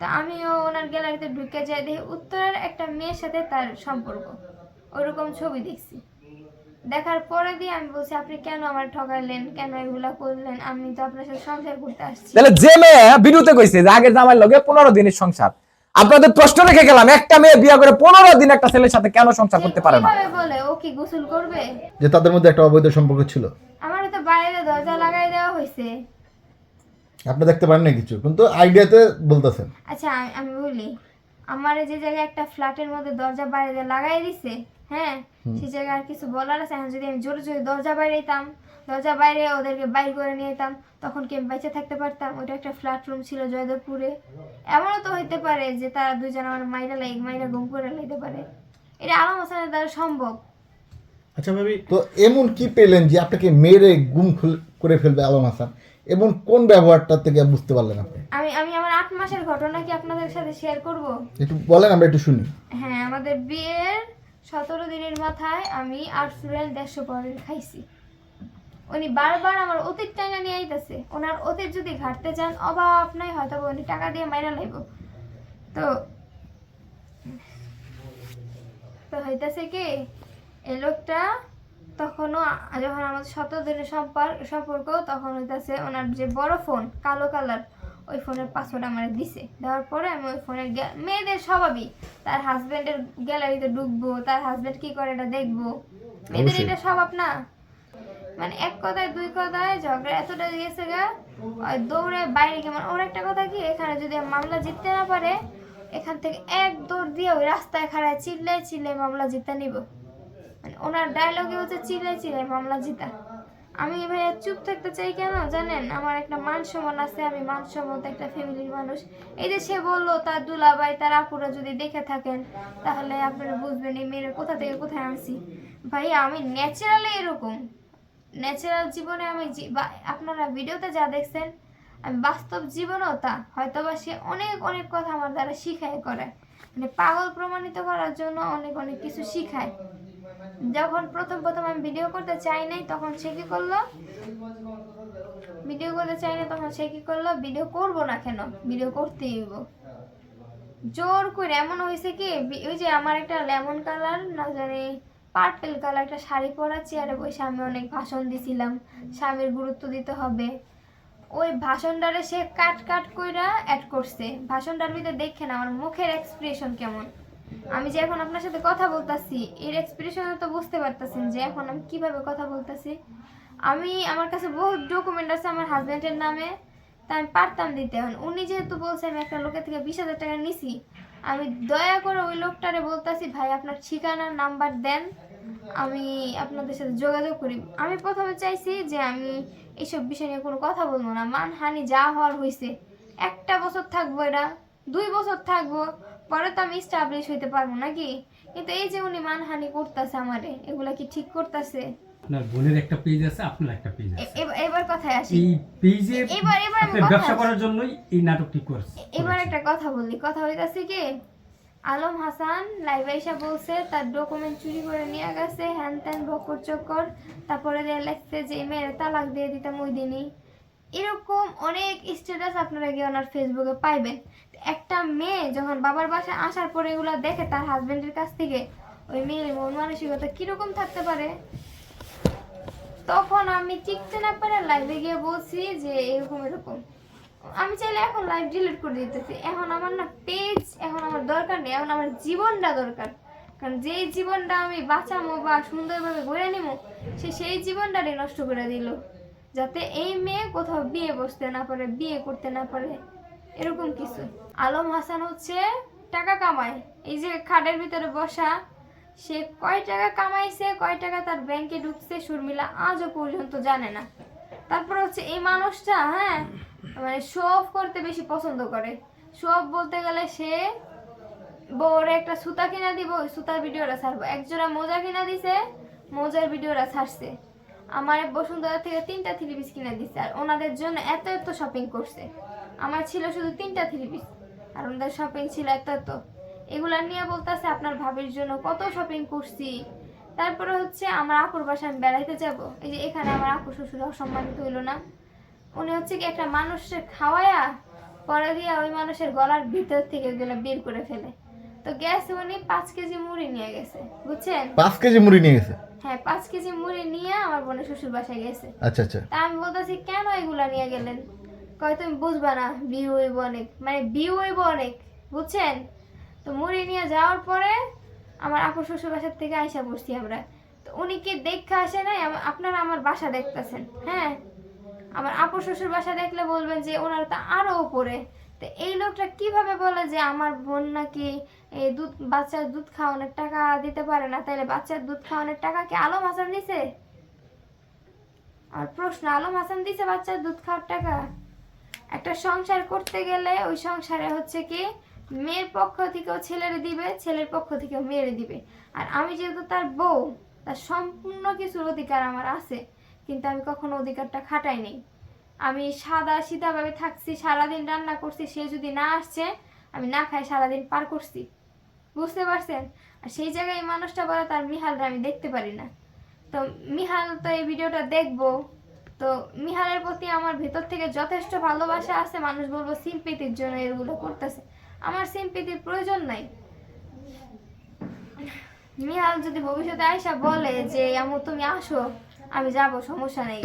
তা আমিও ওনার গ্যালারিতে ঢুকে যাই দেখি উত্তরের একটা মেয়ের সাথে তার সম্পর্ক। ওইরকম ছবি দেখছি। দেখার পরে দিয়ে আমি বলছি আপনি কেন আমার ঠকালেন? কেন এগুলা করলেন? আমি তো আপনার সাথে সংসার করতে আসছি। তাহলে যে মেয়ে বিরুতে কইছে যে আগের জামাই লগে পনেরো দিনের সংসার আপনাদের প্রশ্ন রেখে গেলাম একটা মেয়ে বিয়ে করে পনেরো দিন একটা ছেলের সাথে কেন সংসার করতে পারে না? বলে? ও কি গোসল করবে? যে তাদের মধ্যে একটা অবৈধ সম্পর্ক ছিল। আমার তো বাইরে দরজা লাগাই দেওয়া হয়েছে। আপনি দেখতে পারেন না কিছু কিন্তু আইডিয়াতে বলতেছেন। আচ্ছা আমি- বলি আমার যে জায়গায় একটা ফ্ল্যাটের মধ্যে দরজা বাইরে দিয়ে লাগাই দিছে হ্যাঁ সেই জায়গায় আর কিছু বলার আছে? এখন যদি আমি জোরে জোরে দরজা বাইরে যেতাম দরজা বাইরে ওদেরকে বাইর করে নিয়ে যেতাম তখন কি আমি বেঁচে থাকতে পারতাম? ওটা একটা ফ্ল্যাট রুম ছিল জয়দেবপুরে। এমনও তো হইতে পারে যে তারা দুজন আমার মাইরা লাইক মাইরা ঘুম করে লাইতে পারে। এটা আলম হোসেনের দ্বারা সম্ভব। আচ্ছা ভাবি তো এমন কি পেলেন যে আপনাকে মেরে গুম করে ফেলবে আলম হাসান? এমন কোন ব্যবহারটা থেকে বুঝতে পারলেন আপনি? আমি আমি আমার আট মাসের ঘটনা কি আপনাদের সাথে শেয়ার করব? একটু বলেন আমরা একটু শুনি। হ্যাঁ আমাদের বিয়ের সতেরো দিনের মাথায় আমি আট ফুলের দেড়শো পরের খাইছি। উনি বারবার আমার অতীত টাইনা নিয়ে আইতেছে। ওনার অতীত যদি ঘাটতে চান অভাব নাই হয়তো উনি টাকা দিয়ে মাইরা লাইব। তো তো হইতাছে কি এই লোকটা তখনও যখন আমাদের সতেরো দিনের সম্পর্ক সম্পর্ক তখন হইতাছে ওনার যে বড় ফোন কালো কালার ওই ফোনের পাসওয়ার্ড আমার দিছে। দেওয়ার পরে আমি ওই ফোনের মেয়েদের স্বভাবই তার হাজব্যান্ডের গ্যালারিতে ঢুকবো তার হাজব্যান্ড কি করে এটা দেখব? মেয়েদের এটা স্বভাব না। মানে এক কথায় দুই কথায় ঝগড়া এতটা গেছে গা ওই দৌড়ে বাইরে গিয়ে মানে ওর একটা কথা কি এখানে যদি মামলা জিততে না পারে এখান থেকে এক দৌড় দিয়ে ওই রাস্তায় খাড়ায় চিল্লাই চিল্লাই মামলা জিতে নিব। মানে ওনার ডায়লগে হচ্ছে চিল্লাই চিল্লাই মামলা জিতা। আমি ভাইয়া চুপ থাকতে চাই কেন জানেন? আমার একটা মান সম্মান আছে, আমি মান সম্মত একটা ফ্যামিলির মানুষ। এই যে সে বলল, তার দুলাভাই, তার আপুরা যদি দেখে থাকেন, তাহলে আপনারা বুঝবেন এই মেয়েরা কোথা থেকে কোথায় আনছি। ভাইয়া, আমি ন্যাচারালি এরকম। ন্যাচারাল জীবনে আমি আপনারা ভিডিওতে যা দেখছেন, আমি বাস্তব জীবনেও তা। হয়তোবা সে অনেক অনেক কথা আমার দ্বারা শিখায় করে। মানে পাগল প্রমাণিত করার জন্য অনেক অনেক কিছু শিখায়। যখন প্রথম প্রথম আমি ভিডিও করতে চাই নাই, তখন সে কি করল? ভিডিও করতে চাই না তখন সে কি করল? ভিডিও করব না কেন? ভিডিও করতেই হইব। জোর করে, এমন হয়েছে কি ওই যে আমার একটা লেমন কালার, না জানি পার্পেল কালার একটা শাড়ি পরা চেয়ারে বসে আমি অনেক ভাষণ দিছিলাম, স্বামীর গুরুত্ব দিতে হবে। ওই ভাষণটারে সে কাট কাট কইরা অ্যাড করছে। ভাষণটার ভিতরে দেখে না আমার মুখের এক্সপ্রেশন কেমন। আমি যে এখন আপনার সাথে কথা বলতাছি, এর এক্সপ্রেশনে তো বুঝতে পারতেছেন যে এখন আমি কীভাবে কথা বলতাছি। আমি, আমার কাছে বহু ডকুমেন্ট আছে আমার হাজবেন্ডের নামে, তা আমি পারতাম দিতে। এখন উনি যেহেতু বলছে আমি একটা লোকের থেকে বিশ হাজার টাকা নিছি, আমি দয়া করে ওই লোকটারে বলতাছি, ভাই, আপনার ঠিকানা, নাম্বার দেন, আমি আপনাদের সাথে যোগাযোগ করি। আমি প্রথমে চাইছি যে আমি এইসব বিষয় নিয়ে কোনো কথা বলব না। মানহানি যা হওয়ার হয়েছে একটা বছর থাকব এটা, দুই বছর থাকব পরে তো আমি স্টাবলিশ হইতে পারব নাকি? কিন্তু এই যে উনি মানহানি করতেছে আমারে এগুলা কি ঠিক করতেছে? আপনার বোনের একটা পেজ আছে আপনার একটা পেজ আছে। এবার কথায় আসি। এই পেজে এবার এবার আমি আপনি কথা ব্যবসা করার জন্যই এই নাটকটি করছে। এবার একটা কথা বলি। কথা হইতাছে কি আলম হাসান লাইভে এসে বলছে তার ডকুমেন্ট চুরি করে নিয়ে গেছে হ্যান ত্যান বকর চক্কর তারপরে দিয়ে লেখছে যে মেয়ের তালাক দিয়ে দিতাম ওই দিনই। এরকম অনেক স্ট্যাটাস আপনারা গিয়ে ওনার ফেসবুকে পাইবেন। একটা মেয়ে যখন বাবার বাসায় আসার পরে এগুলো দেখে তার হাজবেন্ডের কাছ থেকে ওই মেয়ের মন মানসিকতা কীরকম থাকতে পারে? তখন আমি টিকতে না পারে লাইভে গিয়ে বলছি যে এরকম এরকম। আমি চাইলে এখন লাইভ ডিলিট করে দিতেছি। এখন আমার না পেজ এখন আমার দরকার নেই। এখন আমার জীবনটা দরকার। কারণ যেই জীবনটা আমি বাঁচামো বা সুন্দরভাবে গড়ে নিবো সে সেই জীবনটারই নষ্ট করে দিল। যাতে এই মেয়ে কোথাও বিয়ে বসতে না পারে, বিয়ে করতে না পারে, এরকম কিছু। আলম হাসান হচ্ছে টাকা কামায়। এই যে খাটের ভিতরে বসা, সে কয় টাকা কামাইছে, কয় টাকা তার ব্যাংকে ঢুকছে, শর্মিলা আজও পর্যন্ত জানে না। তারপর হচ্ছে এই মানুষটা হ্যাঁ মানে শো অফ করতে বেশি পছন্দ করে। শো অফ বলতে গেলে সে বউরে একটা সুতা কিনা দিব, সুতার ভিডিওটা ছাড়বো। একজোড়া মোজা কিনা দিছে, মোজার ভিডিওটা ছাড়ছে। আমার বসুন্ধরা থেকে তিনটা থ্রি পিস কিনে দিচ্ছে আর ওনাদের জন্য এত এত শপিং করছে। আমার ছিল শুধু তিনটা থ্রি পিস আর ওনাদের শপিং ছিল এত এত। এগুলা নিয়ে বলতেছে আপনার ভাবির জন্য কত শপিং করছি। তারপরে হচ্ছে আমার আপুর বাসায় আমি বেড়াইতে যাব। এই যে এখানে আমার আপু শ্বশুর অসম্মানিত হইল না। উনি হচ্ছে কি একটা মানুষের খাওয়ায়া পরে দিয়ে ওই মানুষের গলার ভিতর থেকে ওগুলো বের করে ফেলে। তো গেছে উনি পাঁচ কেজি মুড়ি নিয়ে গেছে, বুঝছেন? পাঁচ কেজি মুড়ি নিয়ে গেছে? হ্যাঁ পাঁচ কেজি মুড়ি নিয়ে আমার বোনের শ্বশুর বাসায় গেছে। আচ্ছা আচ্ছা। তা আমি বলতেছি কেন এগুলা নিয়ে গেলেন? কয় তুমি বুঝবা না বিয়ে হইব অনেক। মানে বিয়ে হইব অনেক বুঝছেন? তো মুড়ি নিয়ে যাওয়ার পরে আমার আপুর শ্বশুর বাসার থেকে আইসা পড়ছি আমরা। তো উনি কি দেখা আসে নাই? আপনারা আমার বাসা দেখতেছেন হ্যাঁ? আমার আপুর শ্বশুর বাসা দেখলে বলবেন যে ওনারা তো আরও উপরে। তো এই লোকটা কীভাবে বলে যে আমার বোন নাকি এই দুধ, বাচ্চার দুধ খাওয়ানোর টাকা দিতে পারে না? তাহলে বাচ্চার দুধ খাওয়ানোর টাকা কি আলম হাসান দিছে? আর প্রশ্ন, আলম হাসান দিছে বাচ্চার দুধ খাওয়ার টাকা? একটা সংসার করতে গেলে ওই সংসারে হচ্ছে কি, মেয়ের পক্ষ থেকেও ছেলের দিবে, ছেলের পক্ষ থেকেও মেয়ের দিবে। আর আমি যেহেতু তার বউ, তার সম্পূর্ণ কিছুর অধিকার আমার আছে। কিন্তু আমি কখনো অধিকারটা খাটাই নেই। আমি সাদা সিধাভাবে থাকছি, সারাদিন রান্না করছি, সে যদি না আসছে, আমি না খাই, সারাদিন পার করছি। বুঝতে পারছেন? আর সেই জায়গায় মানুষটা বলে, তার মিহালরা আমি দেখতে পারি না। তো মিহাল তো এই ভিডিওটা দেখব। তো মিহালের প্রতি আমার ভেতর থেকে যথেষ্ট ভালোবাসা আছে। মানুষ বলব, সিম্পিতির জন্য এগুলো করতেছে। আমার সিম্পিতির প্রয়োজন নাই। মিহাল যদি ভবিষ্যতে আয়সা বলে যে, আমু তুমি আসো। আমি যাব সমস্যা নেই।